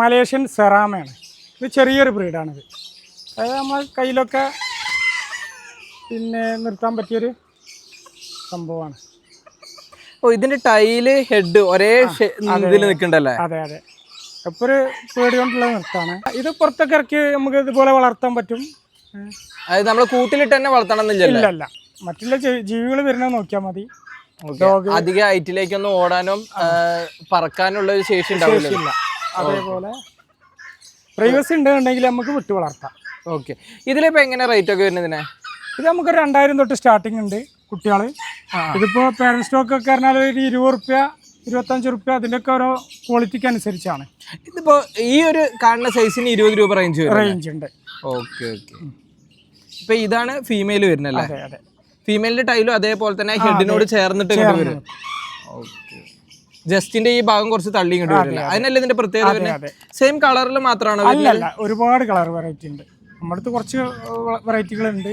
Malaysian സെറാമയാണ്. ഇത് ചെറിയൊരു ബ്രീഡാണിത്. അതായത് നമ്മൾ കയ്യിലൊക്കെ പിന്നെ നിർത്താൻ പറ്റിയൊരു സംഭവമാണ്. ഓ ഇതിന്റെ ടൈൽ ഹെഡ് ഒരേ ഇതിൽ നിൽക്കണ്ടല്ലേ? അതെ അതെ. ഇപ്പോൾ ഒരു പേടി കൊണ്ടുള്ള നിർത്താണ്. ഇത് പുറത്തൊക്കെ ഇറക്കി നമുക്ക് ഇതുപോലെ വളർത്താൻ പറ്റും. അതായത് നമ്മൾ കൂട്ടിലിട്ട് തന്നെ വളർത്തണം ഇല്ലല്ല. ഇല്ല അല്ല മറ്റുള്ള ജീവികൾ വരുന്നത് നോക്കിയാൽ മതി. അധികം ഹൈറ്റിലേക്കൊന്നും ഓടാനും പറക്കാനുള്ള ഒരു ശേഷി ഉണ്ടാവില്ല അതേപോലെ പ്രൈവസി ഉണ്ടെന്നുണ്ടെങ്കിൽ നമുക്ക് വിട്ടു വളർത്താം. ഓക്കെ ഇതിലിപ്പോൾ എങ്ങനെ റേറ്റ് ഒക്കെ വരുന്നതിനെ ഇത് നമുക്ക് രണ്ടായിരം തൊട്ട് സ്റ്റാർട്ടിംഗ് ഉണ്ട് കുട്ടികൾ ഇതിപ്പോൾ പേരൻസ് സ്റ്റോക്ക് ഒക്കെ പറഞ്ഞാൽ ഒരു ഇരുപത് റുപ്യ ഇരുപത്തഞ്ച് റുപ്യ അതിന്റെയൊക്കെ ഓരോ ക്വാളിറ്റിക്ക് അനുസരിച്ചാണ്. ഇതിപ്പോൾ ഈ ഒരു കാണുന്ന സൈസിന് ഇരുപത് രൂപ റേഞ്ച് റേഞ്ച് ഉണ്ട്. ഓക്കെ ഓക്കെ ഇപ്പം ഇതാണ് ഫീമെയിൽ വരുന്നല്ലേ അതെ അതെ. ഫീമെയിലിന്റെ ടൈലും അതേപോലെ തന്നെ ഹെഡിനോട് ചേർന്നിട്ട് വരും. ഓക്കെ ജസ്റ്റിന്റെ ഈ ഭാഗം കുറച്ച് തള്ളി ഇങ്ങോട്ട് വരില്ല. അതിനല്ല ഇതിന്റെ പ്രത്യേകത സെയിം കളറിൽ മാത്രമാണ് അല്ല അല്ല ഒരുപാട് കളർ വെറൈറ്റി ഉണ്ട്. നമ്മുടെ അടുത്ത് കുറച്ച് വെറൈറ്റികളുണ്ട്